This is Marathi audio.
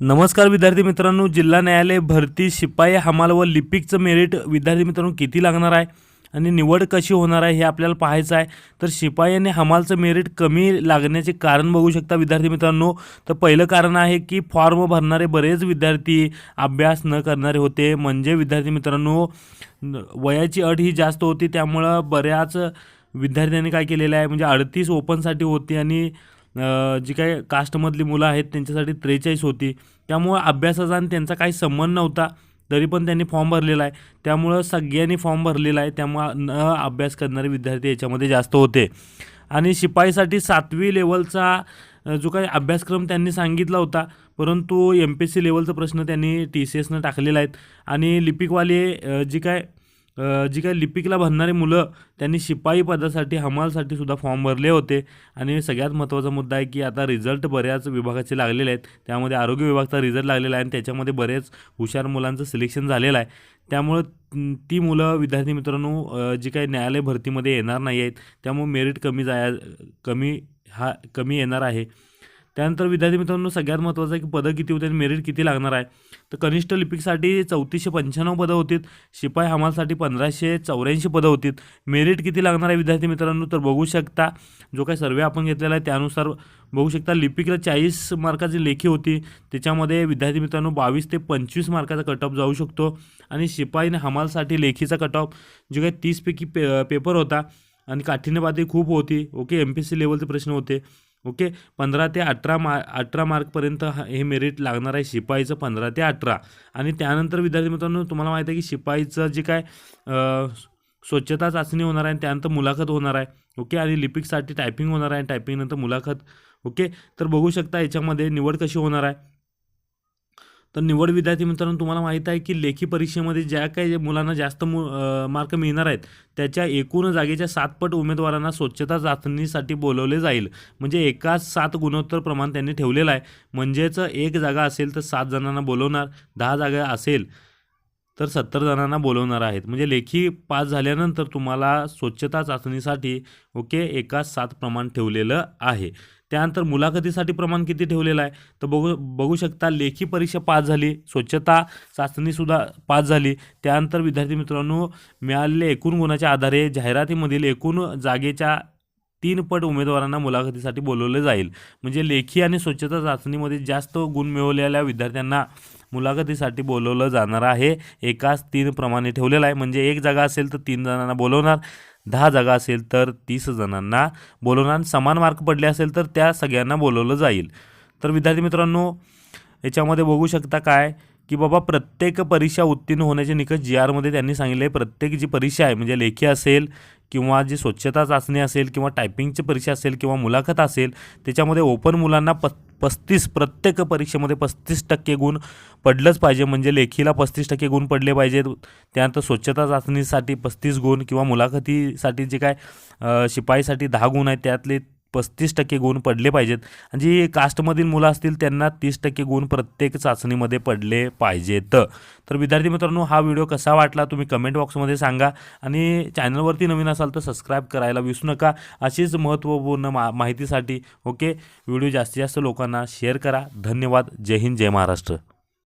नमस्कार विद्यार्थी मित्रांनो जिल्हा न्यायालय भरती शिपाई हमाल व लिपिकचं मेरिट विद्यार्थी मित्रांनो किती लागणार आहे आणि निवड कशी होणार आहे हे आपल्याला पाहायचं आहे. तर शिपाई आणि हमालचं मेरिट कमी लागण्याचे कारण बघू शकता विद्यार्थी मित्रांनो. तर पहिलं कारण आहे की फॉर्म भरणारे बरेच विद्यार्थी अभ्यास न करणारे होते. म्हणजे विद्यार्थी मित्रांनो वयाची अट ही जास्त होती त्यामुळं बऱ्याच विद्यार्थ्यांनी काय केलेलं आहे म्हणजे अडतीस ओपनसाठी होती आणि जी काही कास्टमधली मुलं आहेत त्यांच्यासाठी त्रेचाळीस होती. त्यामुळं अभ्यासाचा आणि त्यांचा काही संबंध नव्हता तरी पण त्यांनी फॉर्म भरलेला आहे. त्यामुळं सगळ्यांनी फॉर्म भरलेला आहे. त्यामुळं न अभ्यास करणारे विद्यार्थी याच्यामध्ये जास्त होते. आणि शिपाईसाठी सातवी लेवलचा जो काही अभ्यासक्रम त्यांनी सांगितला होता परंतु एम पी एस सी लेवलचा प्रश्न त्यांनी टी सी एसनं टाकलेला आहेत आणि लिपिकवाले जी काय जी काय लिपिकला भरणारी मुलं त्यांनी शिपाई पदासाठी हमालसाठी सुद्धा फॉर्म भरले होते. आणि सगळ्यात महत्त्वाचा मुद्दा आहे की आता रिझल्ट बऱ्याच विभागाचे लागलेले आहेत. त्यामध्ये आरोग्य विभागाचा रिझल्ट लागलेला आहे आणि त्याच्यामध्ये बरेच हुशार मुलांचं सिलेक्शन झालेलं आहे. त्यामुळं ती मुलं विद्यार्थी मित्रांनो जी काही न्यायालय भरतीमध्ये येणार नाही आहेत त्यामुळे मेरिट कमी जाया कमी हा कमी येणार आहे. त्यानंतर विद्यार्थी मित्रांनो सगळ्यात महत्त्वाचं आहे की पदं किती होते आणि मेरिट किती लागणार आहे. तर कनिष्ठ लिपिकसाठी चौतीसशे पंच्याण्णव पदं होतीत शिपाई हमालसाठी पंधराशे चौऱ्याऐंशी पदं होतीत. मेरिट किती लागणार आहे विद्यार्थी मित्रांनो? तर बघू शकता जो काही सर्वे आपण घेतलेला आहे त्यानुसार बघू शकता लिपिकला चाळीस मार्काची लेखी होती. त्याच्यामध्ये विद्यार्थी मित्रांनो बावीस ते पंचवीस मार्काचा कट ऑफ जाऊ शकतो आणि शिपाई आणि हमालसाठी लेखीचा कट ऑफ जो काही तीसपैकी पे पेपर होता आणि काठिण्यपातळी खूप होती. ओके एम पी सी लेवलचे प्रश्न होते. ओके? पंधरा ते अठरा मा अठरा मार्कपर्यंत हा- हे मेरिट लागणार आहे शिपाईचं पंधरा ते अठरा. आणि त्यानंतर विद्यार्थी मित्रांनो तुम्हाला माहीत आहे की शिपाईचं जे काय स्वच्छता चाचणी होणार आहे आणि त्यानंतर मुलाखत होणार आहे. ओके? आणि लिपिकसाठी टायपिंग होणार आहे टायपिंगनंतर मुलाखत. ओके? तर बघू शकता याच्यामध्ये निवड कशी होणार आहे. तर निवड विद्यार्थी मित्रांनो तुम्हाला माहीत आहे की लेखी परीक्षेमध्ये ज्या काही मुलांना जास्त मु मार्क मिळणार आहेत त्याच्या एकूण जागेच्या सातपट उमेदवारांना स्वच्छता चाचणीसाठी बोलवले जाईल. म्हणजे एकाच सात गुणोत्तर प्रमाण त्यांनी ठेवलेलं आहे. म्हणजेच एक जागा असेल तर सात जणांना बोलवणार दहा जागा असेल तर सत्तर जणांना बोलवणार आहेत. म्हणजे लेखी पास झाल्यानंतर तुम्हाला स्वच्छता चाचणीसाठी ओके एकाच सात प्रमाण ठेवलेलं आहे. त्यानंतर मुलाखतीसाठी प्रमाण किती ठेवलेलं आहे? तर बघू बघू शकता लेखी परीक्षा पास झाली स्वच्छता चाचणीसुद्धा पास झाली. त्यानंतर विद्यार्थी मित्रांनो मिळालेल्या एकूण गुणाच्या आधारे जाहिरातीमधील एकूण जागेच्या तीन पट उमेदवारांना मुलाखतीसाठी बोलवले जाईल. म्हणजे लेखी आणि स्वच्छता चाचणीमध्ये जास्त गुण मिळवलेल्या विद्यार्थ्यांना मुलाखतीसाठी बोलवलं जाणार आहे. एकाच तीन प्रमाणे ठेवलेलं आहे. म्हणजे एक जागा असेल तर तीन जणांना बोलवणार. दहा जागा असेल तर तीस जणांना बोलवणार. समान मार्क पडले असेल तर त्या सगळ्यांना बोलवलं जाईल. तर विद्यार्थी मित्रांनो याच्यामध्ये बघू शकता काय? की बाबा प्रत्येक परीक्षा उत्तीर्ण होण्याचे निकष जी आरमध्ये त्यांनी सांगितले. आहे प्रत्येक जी परीक्षा आहे म्हणजे लेखी असेल किंवा जी स्वच्छता चाचणी असेल किंवा टायपिंगची परीक्षा असेल किंवा मुलाखत असेल त्याच्यामध्ये ओपन मुलांना प पस्तीस प्रत्येक परीक्षेमध्ये पस्तीस टक्के गुण पडलंच पाहिजे. म्हणजे लेखीला पस्तीस टक्के गुण पडले पाहिजेत. त्यानंतर स्वच्छता चाचणीसाठी पस्तीस गुण किंवा मुलाखतीसाठी जे काय शिपाईसाठी दहा गुण आहेत त्यातले पस्तीस टक्के गुण पडले पाहिजेत. आणि जी कास्टमधील मुलं असतील त्यांना तीस टक्के गुण प्रत्येक चाचणीमध्ये पडले पाहिजेत. तर विद्यार्थी मित्रांनो हा व्हिडिओ कसा वाटला तुम्ही कमेंट बॉक्समध्ये सांगा. आणि चॅनलवरती नवीन असाल तर सबस्क्राईब करायला विसरू नका. अशीच महत्त्वपूर्ण मा माहितीसाठी ओके व्हिडिओ जास्तीत जास्त लोकांना शेअर करा. धन्यवाद. जय हिंद जय महाराष्ट्र.